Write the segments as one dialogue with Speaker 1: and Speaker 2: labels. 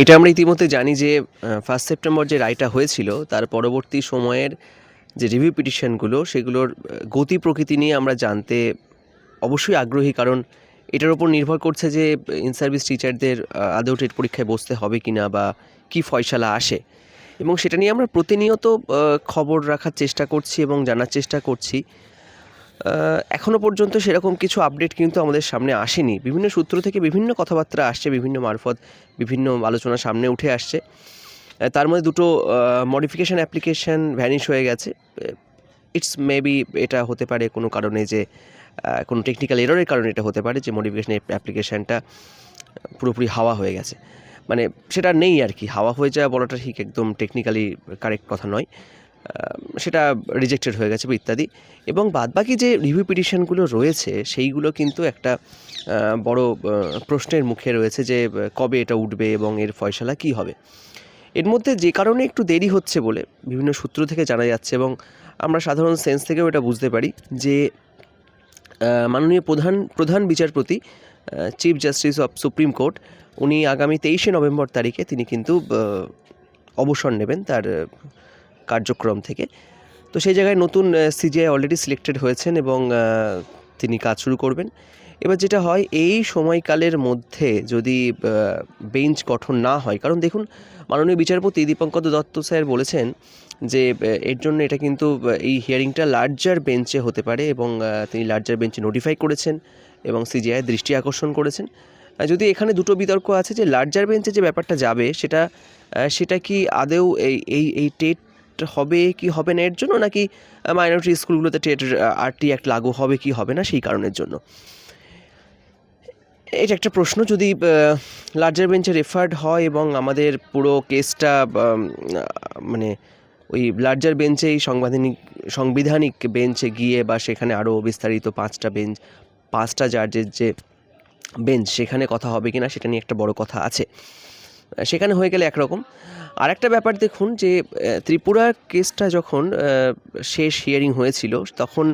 Speaker 1: এটা আমরা ইতিমধ্যে জানি যে ফার্স্ট সেপ্টেম্বর যে রায়টা হয়েছিল, তার পরবর্তী সময়ের যে রিভিউ পিটিশনগুলো সেগুলোর গতি প্রকৃতি নিয়ে আমরা জানতে অবশ্যই আগ্রহী, কারণ এটার ওপর নির্ভর করছে যে ইন সার্ভিস টিচারদের আদৌ টেট পরীক্ষায় বসতে হবে কি না বা কী ফয়সালা আসে। এবং সেটা নিয়ে আমরা প্রতিনিয়ত খবর রাখার চেষ্টা করছি এবং জানার চেষ্টা করছি। আহ, এখনও পর্যন্ত সেরকম কিছু আপডেট কিন্তু আমাদের সামনে আসেনি। বিভিন্ন সূত্র থেকে বিভিন্ন কথাবার্তা আসছে বিভিন্ন মারফত বিভিন্ন আলোচনা সামনে উঠে আসছে। তার মধ্যে দুটো মডিফিকেশান অ্যাপ্লিকেশান ভ্যানিশ হয়ে গেছে। ইটস মেবি এটা হতে পারে কোনো কারণে যে কোনো টেকনিক্যাল এররের কারণে এটা হতে পারে যে মডিফিকেশান অ্যাপ্লিকেশানটা পুরোপুরি হাওয়া হয়ে গেছে। মানে সেটা নেই আর কি হাওয়া হয়ে যাওয়া বলাটা ঠিক একদম টেকনিক্যালি কারেক্ট কথা নয়। সেটা রিজেক্টেড হয়ে গেছে বা ইত্যাদি। এবং বাদবাকি যে রিভিউ পিটিশনগুলো রয়েছে, সেইগুলো কিন্তু একটা বড় প্রশ্নের মুখে রয়েছে যে কবে এটা উঠবে এবং এর ফয়সালা কী হবে। এর মধ্যে যে কারণে একটু দেরি হচ্ছে বলে বিভিন্ন সূত্র থেকে জানা যাচ্ছে এবং আমরা সাধারণ সেন্স থেকেও এটা বুঝতে পারি যে মাননীয় প্রধান প্রধান বিচারপতি chief justice of supreme court উনি আগামী তেইশে নভেম্বর তারিখে তিনি কিন্তু অবসর নেবেন। তার কার্যক্রম থেকে। তো সেই জায়গায় নতুন সিজিআই অলরেডি সিলেক্টেড হয়েছেন এবং তিনি কাজ শুরু করবেন। এবার যেটা হয়, এই সময়কালের মধ্যে যদি বেঞ্চ গঠন না হয়, কারণ দেখুন, মাননীয় বিচারপতি দীপঙ্কর দত্ত স্যার বলেছেন যে এর জন্য এটা কিন্তু এই হিয়ারিংটা লার্জার বেঞ্চে হতে পারে এবং তিনি লার্জার বেঞ্চে নোটিফাই করেছেন এবং সিজিআই দৃষ্টি আকর্ষণ করেছেন। যদি এখানে দুটো বিতর্ক আছে যে লার্জার বেঞ্চে যে ব্যাপারটা যাবে, সেটা সেটা কি আদেও এই এই এই টেট হবে, কি হবে না এর জন্য, নাকি মাইনরিটি স্কুলগুলোতে টেট আরটি অ্যাক্ট লাগু হবে, কি হবে না সেই কারণের জন্য? এটা একটা প্রশ্ন, যদি লার্জার বেঞ্চে রেফার্ড হয় এবং আমাদের পুরো কেসটা মানে ওই লার্জার বেঞ্চেই সাংবিধানিক সাংবিধানিক বেঞ্চে গিয়ে বা সেখানে আরও বিস্তারিত পাঁচটা বেঞ্চ পাঁচটা জাজের যে বেঞ্চ সেখানে কথা হবে কি না সেটা নিয়ে একটা বড় কথা আছে। সেখানে হয়ে গেলে একরকম। আর একটা ব্যাপার দেখুন যে ত্রিপুরার কেসটা যখন শেষ হিয়ারিং হয়েছিল, তখন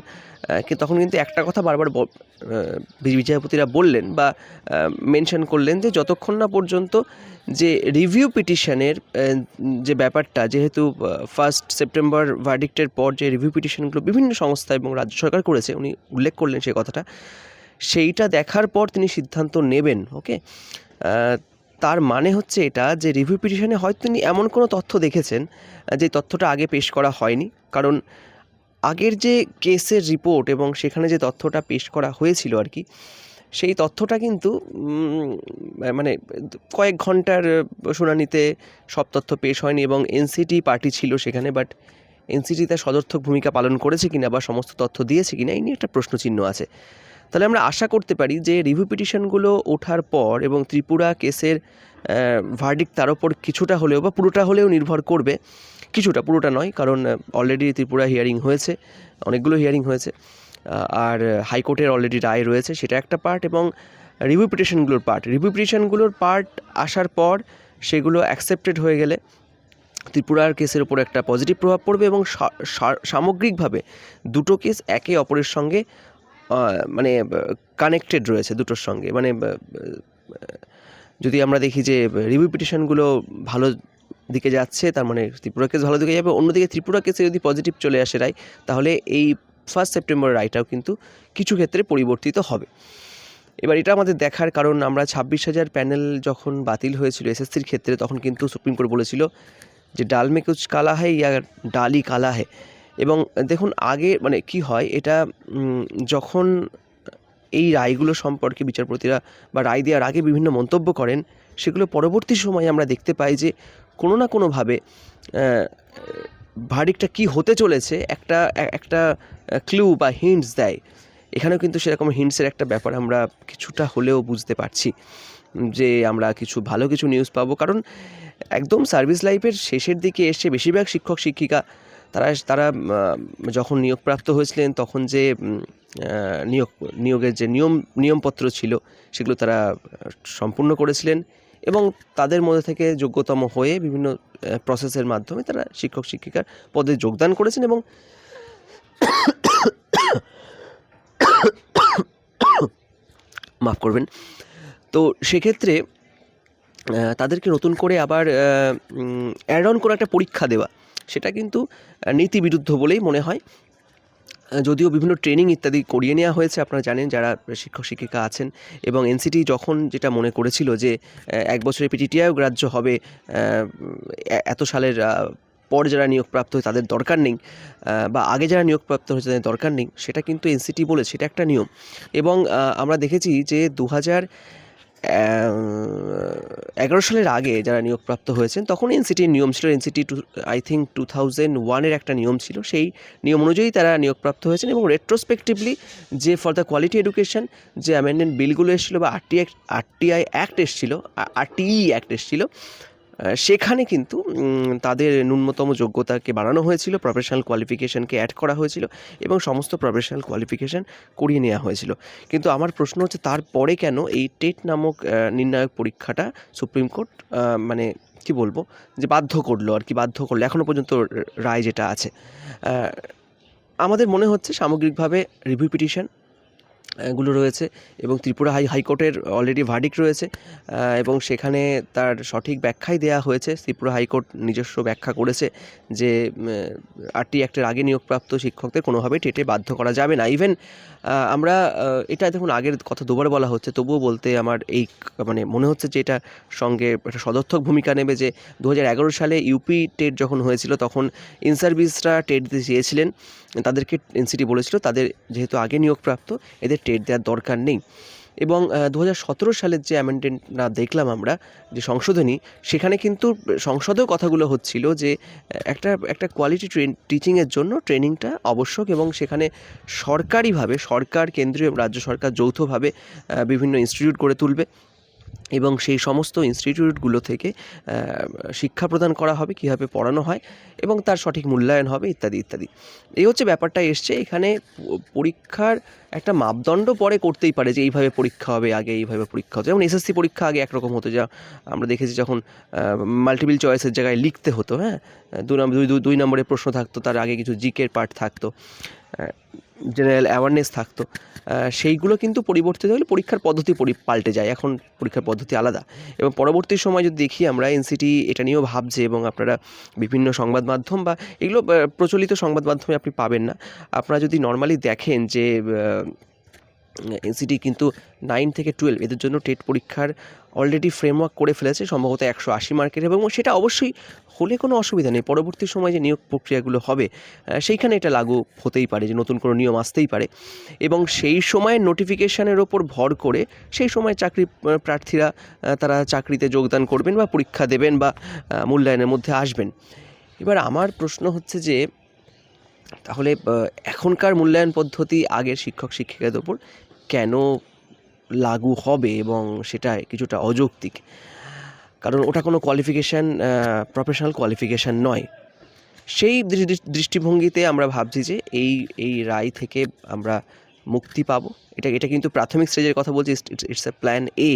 Speaker 1: তখন কিন্তু একটা কথা বারবার বিচারপতিরা বললেন বা মেনশন করলেন যে, যতক্ষণ না পর্যন্ত যে রিভিউ পিটিশনের যে ব্যাপারটা, যেহেতু ফার্স্ট সেপ্টেম্বর ভার্ডিক্টের পর যে রিভিউ পিটিশনগুলো বিভিন্ন সংস্থা এবং রাজ্য সরকার করেছে, উনি উল্লেখ করলেন সেই কথাটা, সেইটা দেখার পর তিনি সিদ্ধান্ত নেবেন ওকে তার মানে হচ্ছে এটা যে রিভিউ পিটিশনে হয়তো তিনি এমন কোনো তথ্য দেখেছেন যে তথ্যটা আগে পেশ করা হয়নি। কারণ আগের যে কেসের রিপোর্ট এবং সেখানে যে তথ্যটা পেশ করা হয়েছিল আর কি, সেই তথ্যটা কিন্তু মানে কয়েক ঘণ্টার শুনানিতে সব তথ্য পেশ হয়নি এবং এনসিটি পার্টি ছিল সেখানে বাট এনসিটি তার সদর্থক ভূমিকা পালন করেছে কিনা বা সমস্ত তথ্য দিয়েছে কিনা, এই নিয়ে একটা প্রশ্নচিহ্ন আছে। তাহলে আমরা আশা করতে পারি যে রিভিউ পিটিশনগুলো ওঠার পর এবং ত্রিপুরা কেসের ভার্ডিক তার ওপর কিছুটা হলেও বা পুরোটা হলেও নির্ভর করবে। কিছুটা, পুরোটা নয়, কারণ অলরেডি ত্রিপুরা হিয়ারিং হয়েছে, অনেকগুলো হিয়ারিং হয়েছে আর হাইকোর্টের অলরেডি রায় রয়েছে, সেটা একটা পার্ট এবং রিভিউ পিটিশনগুলোর পার্ট রিভিউ পিটিশনগুলোর পার্ট আসার পর সেগুলো অ্যাকসেপ্টেড হয়ে গেলে ত্রিপুরার কেসের উপর একটা পজিটিভ প্রভাব পড়বে এবং সামগ্রিকভাবে দুটো কেস একে অপরের সঙ্গে মানে কানেক্টেড রয়েছে দুটোর সঙ্গে। মানে যদি আমরা দেখি যে রিভিউ পিটিশনগুলো ভালো দিকে যাচ্ছে, তার মানে ত্রিপুরা কেস ভালো দিকে যাবে। অন্যদিকে ত্রিপুরা কেসে যদি পজিটিভ চলে আসে রায় তাহলে এই ফার্স্ট সেপ্টেম্বর রায়টাও কিন্তু কিছু ক্ষেত্রে পরিবর্তিত হবে। এবার এটা আমাদের দেখার কারণ, আমরা ছাব্বিশ হাজার প্যানেল যখন বাতিল হয়েছিল এসএসসির ক্ষেত্রে, তখন কিন্তু সুপ্রিম কোর্ট বলেছিল যে ডাল মে কুচ কালা হয় ইয়া ডালি কালা হয় এবং দেখুন, আগে মানে কি হয়, এটা যখন এই রায়গুলো সম্পর্কে বিচারপতিরা বা রায় দেওয়ার আগে বিভিন্ন মন্তব্য করেন, সেগুলো পরবর্তী সময়ে আমরা দেখতে পাই যে, কোনো না কোনোভাবে ভার্ডিকটা কি হতে চলেছে, একটা একটা ক্লু বা হিন্টস দেয়। এখানেও কিন্তু সেরকম হিন্টসের একটা ব্যাপার আমরা কিছুটা হলেও বুঝতে পারছি, যে আমরা কিছু ভালো কিছু নিউজ পাবো। কারণ, একদম সার্ভিস লাইফের শেষের দিকে এসে বেশিরভাগ শিক্ষক শিক্ষিকা তারা তারা যখন নিয়োগপ্রাপ্ত হয়েছিলেন, তখন যে নিয়োগ, নিয়োগের যে নিয়ম, নিয়মপত্র ছিল, সেগুলো তারা সম্পূর্ণ করেছিলেন এবং তাদের মধ্যে থেকে যোগ্যতম হয়ে বিভিন্ন প্রসেসের মাধ্যমে তারা শিক্ষক, শিক্ষিকার পদে যোগদান করেছেন এবং মাফ করবেন। তো সেক্ষেত্রে তাদেরকে নতুন করে আবার অ্যাড অন করে একটা পরীক্ষা দেওয়া। সেটা কিন্তু নীতিবিরুদ্ধ বলেই মনে হয়। যদিও বিভিন্ন ট্রেনিং ইত্যাদি করিয়ে নেওয়া হয়েছে, আপনারা জানেন যারা শিক্ষক, শিক্ষিকা আছেন এবং এনসিটি যখন যেটা মনে করেছিল যে এক বছরের পিটিটিআইও গ্রাহ্য হবে এত সালের পর যারা নিয়োগপ্রাপ্ত হয় তাদের দরকার নেই বা আগে যারা নিয়োগপ্রাপ্ত হয়েছে তাদের দরকার নেই, সেটা কিন্তু এনসিটি বলে সেটা একটা নিয়ম। এবং আমরা দেখেছি যে দু হাজার এগারো সালের আগে যারা নিয়োগপ্রাপ্ত হয়েছেন তখন এনসিটির নিয়ম ছিল। NCT two I think two thousand ওয়ানের একটা নিয়ম ছিল। সেই নিয়ম অনুযায়ী তারা নিয়োগপ্রাপ্ত হয়েছেন এবং রেট্রোস্পেক্টিভলি যে ফর দ্য কোয়ালিটি এডুকেশন যে অ্যামেন্ডমেন্ট বিলগুলো এসেছিল বা আরটিআই আরটিআই অ্যাক্ট এসেছিল আরটিই অ্যাক্ট এসেছিল আহ, সেখানে কিন্তু তাদের ন্যূনতম যোগ্যতাকে বাড়ানো হয়েছিল প্রফেশনাল কোয়ালিফিকেশানকে অ্যাড করা হয়েছিল এবং সমস্ত প্রফেশনাল কোয়ালিফিকেশন করিয়ে নেওয়া হয়েছিল। কিন্তু আমার প্রশ্ন হচ্ছে, তারপরে কেন এই টেট নামক নির্ণায়ক পরীক্ষাটা সুপ্রিম কোর্ট মানে কি বলব, যে বাধ্য করল আর কি, বাধ্য করল এখনও পর্যন্ত রায় যেটা আছে। আমাদের মনে হচ্ছে সামগ্রিকভাবে রিভিউ পিটিশন গুলো রয়েছে এবং ত্রিপুরা হাই হাইকোর্টের অলরেডি ভার্ডিক রয়েছে এবং সেখানে তার সঠিক ব্যাখ্যাই দেওয়া হয়েছে। ত্রিপুরা হাইকোর্ট নিজস্ব ব্যাখ্যা করেছে যে আরটি অ্যাক্টের আগে নিয়োগপ্রাপ্ত শিক্ষকদের কোনোভাবেই টেটে বাধ্য করা যাবে না। ইভেন আমরা এটা দেখুন, আগের কথা দুবার বলা হচ্ছে, তবুও বলতে আমার এই মানে মনে হচ্ছে যে এটা সঙ্গে একটা সদর্থক ভূমিকা নেবে যে দু হাজার এগারো সালে ইউপি টেট যখন হয়েছিল, তখন ইন সার্ভিসরা টেট দিতে চেয়েছিলেন। তাদেরকে এনসিটি বলেছিল, তাদের যেহেতু আগে নিয়োগপ্রাপ্ত, এদের টেট দেওয়ার দরকার নেই। এবং দু হাজার সতেরো সালের যে অ্যামেন্ডমেন্টটা দেখলাম আমরা, যে সংশোধনী, সেখানে কিন্তু সংসদেও কথাগুলো হচ্ছিল যে একটা একটা কোয়ালিটি ট্রেন টিচিংয়ের জন্য ট্রেনিংটা আবশ্যক এবং সেখানে সরকারিভাবে, সরকার কেন্দ্রীয়, রাজ্য সরকার যৌথভাবে বিভিন্ন ইনস্টিটিউট করে তুলবে এবং সেই সমস্ত ইনস্টিটিউটগুলো থেকে শিক্ষা প্রদান করা হবে, কীভাবে পড়ানো হয় এবং তার সঠিক মূল্যায়ন হবে, ইত্যাদি ইত্যাদি। এই হচ্ছে ব্যাপারটা এসছে। এখানে পরীক্ষার একটা মাপদণ্ড পরে করতেই পারে যে এইভাবে পরীক্ষা হবে, আগে এইভাবে পরীক্ষা হতো। যেমন এসএসসি পরীক্ষা আগে একরকম হতো, যা আমরা দেখেছি যখন মাল্টিপল চয়েসের জায়গায় লিখতে হতো হ্যাঁ? দু নম্বর দুই, দুই- নম্বরের প্রশ্ন থাকতো, তার আগে কিছু জিকের পার্ট থাকতো জেনারেল অ্যাওয়ারনেস থাকতো সেইগুলো কিন্তু পরিবর্তিত হলে পরীক্ষার পদ্ধতি পাল্টে যায়। এখন পরীক্ষার পদ্ধতি আলাদা। এবং পরবর্তী সময় যদি দেখি আমরা, এনসিটি এটা নিয়েও ভাবছে এবং আপনারা বিভিন্ন সংবাদ মাধ্যম বা এগুলো প্রচলিত সংবাদ মাধ্যমে আপনি পাবেন না। আপনারা যদি নর্মালি দেখেন যে এনসিটি কিন্তু নাইন থেকে টুয়েলভ এদের জন্য টেট পরীক্ষার অলরেডি ফ্রেমওয়ার্ক করে ফেলেছে, সম্ভবত একশো আশি মার্কের এবং সেটা অবশ্যই হলে কোনো অসুবিধা নেই। পরবর্তী সময় যে নিয়োগ প্রক্রিয়াগুলো হবে সেইখানে এটা লাগু হতেই পারে যে নতুন কোনো নিয়ম আসতেই পারে। এবং সেই সময়ের নোটিফিকেশানের ওপর ভর করে, সেই সময় চাকরি প্রার্থীরা তারা চাকরিতে যোগদান করবেন বা পরীক্ষা দেবেন বা মূল্যায়নের মধ্যে আসবেন। এবার আমার প্রশ্ন হচ্ছে যে তাহলে এখনকার মূল্যায়ন পদ্ধতি আগের শিক্ষক শিক্ষিকাদের ওপর কেন লাগু হবে এবং সেটা কিছুটা অযৌক্তিক? কারণ ওটা কোনো কোয়ালিফিকেশান প্রফেশনাল কোয়ালিফিকেশান নয়। সেই দৃষ্টিভঙ্গিতে আমরা ভাবছি যে এই এই রায় থেকে আমরা মুক্তি পাবো। এটা এটা কিন্তু প্রাথমিক স্টেজের কথা বলছি ইটস এ প্ল্যান এ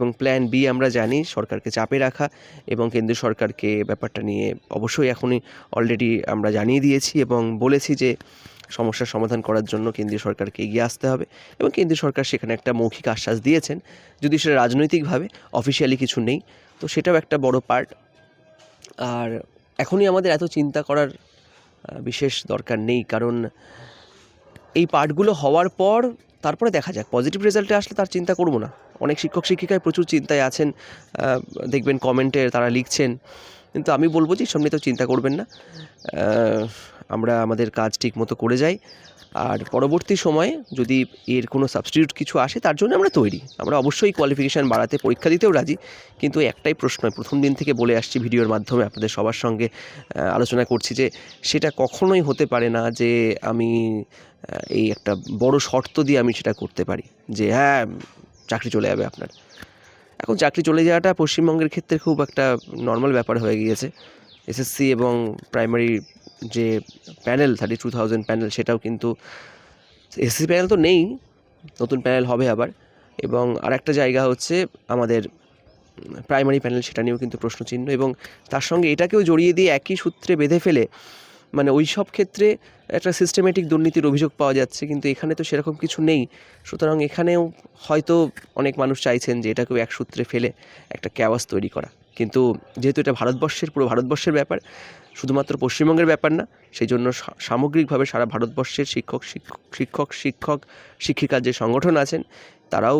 Speaker 1: এবং প্ল্যান বি আমরা জানি, সরকারকে চাপে রাখা এবং কেন্দ্র সরকারকে ব্যাপারটা নিয়ে অবশ্যই এখনই অলরেডি আমরা জানিয়ে দিয়েছি এবং বলেছি যে সমস্যার সমাধান করার জন্য কেন্দ্রীয় সরকারকে এগিয়ে আসতে হবে এবং কেন্দ্রীয় সরকার সেখানে একটা মৌখিক আশ্বাস দিয়েছেন, যদি সেটা রাজনৈতিকভাবে অফিসিয়ালি কিছু নেই, তো সেটাও একটা বড় পার্ট আর এখনই আমাদের এত চিন্তা করার বিশেষ দরকার নেই কারণ এই পার্টগুলো হওয়ার পর তারপরে দেখা যাক পজিটিভ রেজাল্টে আসলে তার চিন্তা করব না। অনেক শিক্ষক শিক্ষিকায় প্রচুর চিন্তায় আছেন দেখবেন কমেন্টে তারা লিখছেন। কিন্তু আমি বলব যে সব নিয়ে তো চিন্তা করবেন না। আমরা আমাদের কাজ ঠিক মতো করে যাই। আর পরবর্তী সময়ে যদি এর কোনো সাবস্টিটিউট কিছু আসে, তার জন্য আমরা তৈরি। আমরা অবশ্যই কোয়ালিফিকেশান বাড়াতে পরীক্ষা দিতেও রাজি। কিন্তু একটাই প্রশ্ন প্রথম দিন থেকে বলে আসছি ভিডিওর মাধ্যমে আপনাদের সবার সঙ্গে আলোচনা করছি যে, সেটা কখনোই হতে পারে না যে, আমি এই একটা বড় শর্ত দিয়ে আমি সেটা করতে পারি। যে হ্যাঁ চাকরি চলে যাবে আপনার। এখন চাকরি চলে যাওয়াটা পশ্চিমবঙ্গের ক্ষেত্রে খুব একটা নর্মাল ব্যাপার হয়ে গিয়েছে। এসএসসি এবং প্রাইমারি যে panel thirty two thousand panel, সেটাও কিন্তু এসএসসি প্যানেল তো নেই, নতুন প্যানেল হবে আবার। এবং আরেকটা জায়গা হচ্ছে আমাদের প্রাইমারি প্যানেল সেটা নিয়েও কিন্তু প্রশ্নচিহ্ন। এবং তার সঙ্গে এটাকেও জড়িয়ে দিয়ে একই সূত্রে বেঁধে ফেলে মানে ওই সব ক্ষেত্রে একটা সিস্টেমেটিক দুর্নীতির অভিযোগ পাওয়া যাচ্ছে, কিন্তু এখানে তো সেরকম কিছু নেই। সুতরাং এখানেও হয়তো অনেক মানুষ চাইছেন যে এটাকেও এক সূত্রে ফেলে একটা ক্যাওয়াস তৈরি করা। কিন্তু যেহেতু এটা ভারতবর্ষের, পুরো ভারতবর্ষের ব্যাপার শুধুমাত্র পশ্চিমবঙ্গের ব্যাপার না সেই জন্য সামগ্রিকভাবে সারা ভারতবর্ষের শিক্ষক শিক্ষক শিক্ষক শিক্ষক, শিক্ষিকার যে সংগঠন আছেন, তারাও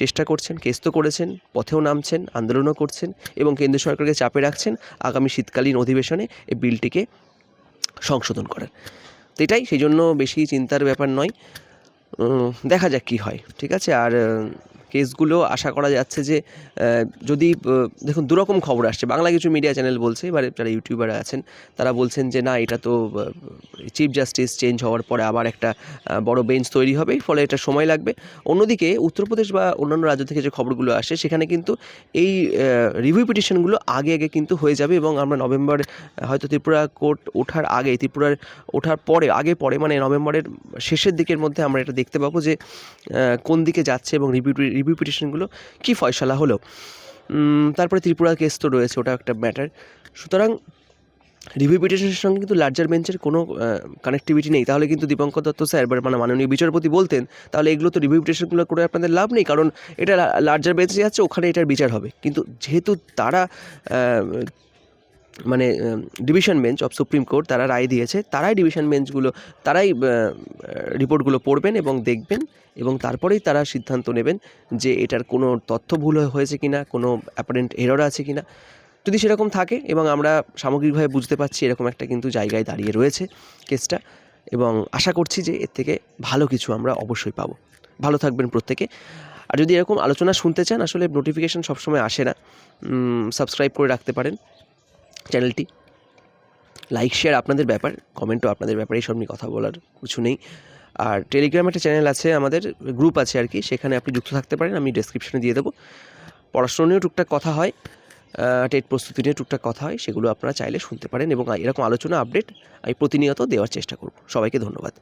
Speaker 1: চেষ্টা করছেন, কেস করেছেন, পথেও নামছেন, আন্দোলনও করছেন এবং কেন্দ্র সরকারকে চাপে রাখছেন, আগামী শীতকালীন অধিবেশনে এই বিলটিকে সংশোধন করার। তো এটাই সেই জন্য বেশি চিন্তার ব্যাপার নয়। দেখা যাক কী হয়, ঠিক আছে? আর কেসগুলো আশা করা যাচ্ছে যে যদি দেখুন দুরকম খবর আসছে। বাংলা কিছু মিডিয়া চ্যানেল বলছে, এবারে যারা ইউটিউবার আছেন, তারা বলছেন যে, না, এটা তো চিফ জাস্টিস চেঞ্জ হওয়ার পরে আবার একটা বড় বেঞ্চ তৈরি হবে ফলে এটা সময় লাগবে। অন্যদিকে উত্তরপ্রদেশ বা অন্যান্য রাজ্য থেকে যে খবরগুলো আসে, সেখানে কিন্তু এই রিভিউ পিটিশনগুলো আগে আগে কিন্তু হয়ে যাবে এবং আমরা নভেম্বর, হয়তো ত্রিপুরা কোর্ট ওঠার আগে, ত্রিপুরার ওঠার পরে, আগে পরে মানে নভেম্বরের শেষের দিকের মধ্যে আমরা এটা দেখতে পাবো যে কোন দিকে যাচ্ছে এবং রিভিউ রিভিউ পিটিশনগুলো কী ফয়সালা হলো? তারপরে ত্রিপুরা কেস তো রয়েছে, ওটা একটা ম্যাটার সুতরাং রিভিউ পিটিশনের সঙ্গে কিন্তু লার্জার বেঞ্চের কোনো কানেক্টিভিটি নেই। তাহলে কিন্তু দীপঙ্কর দত্ত স্যার বা মানে মাননীয় বিচারপতি বলতেন, তাহলে এগুলো তো রিভিউ পিটিশনগুলো করে আপনাদের লাভ নেই, কারণ এটা লার্জার বেঞ্চে যাচ্ছে ওখানে এটার বিচার হবে। কিন্তু যেহেতু তারা মানে division bench of supreme court তারা রায় দিয়েছে। তারাই ডিভিশন বেঞ্চগুলো তারাই রিপোর্টগুলো পড়বেন এবং দেখবেন এবং তারপরেই তারা সিদ্ধান্ত নেবেন যে এটার কোনো তথ্য ভুল হয়েছে কিনা, কোনো অ্যাপারেন্ট এরর আছে কি না যদি সেরকম থাকে এবং আমরা সামগ্রিকভাবে বুঝতে পারছি এরকম একটা কিন্তু জায়গায় দাঁড়িয়ে রয়েছে কেসটা এবং আশা করছি যে এর থেকে ভালো কিছু আমরা অবশ্যই পাবো। ভালো থাকবেন প্রত্যেকে। আর যদি এরকম আলোচনা শুনতে চান, আসলে নোটিফিকেশান সবসময় আসে না। সাবস্ক্রাইব করে রাখতে পারেন। চ্যানেলটি। লাইক শেয়ার আপনাদের ব্যাপার কমেন্টও আপনাদের ব্যাপারে, এইসব নিয়ে কথা বলার কিছু নেই। আর টেলিগ্রাম একটা চ্যানেল আছে, আমাদের গ্রুপ আছে আর কি, সেখানে আপনি যুক্ত থাকতে পারেন, আমি ডেসক্রিপশনে দিয়ে দেবো। পড়াশোনা নিয়েও টুকটাক কথা হয় টেট প্রস্তুতি নিয়ে টুকটাক কথা হয়, সেগুলো আপনারা চাইলে শুনতে পারেন এবং এরকম আলোচনা আপডেট আমি প্রতিনিয়ত দেওয়ার চেষ্টা করব। সবাইকে ধন্যবাদ।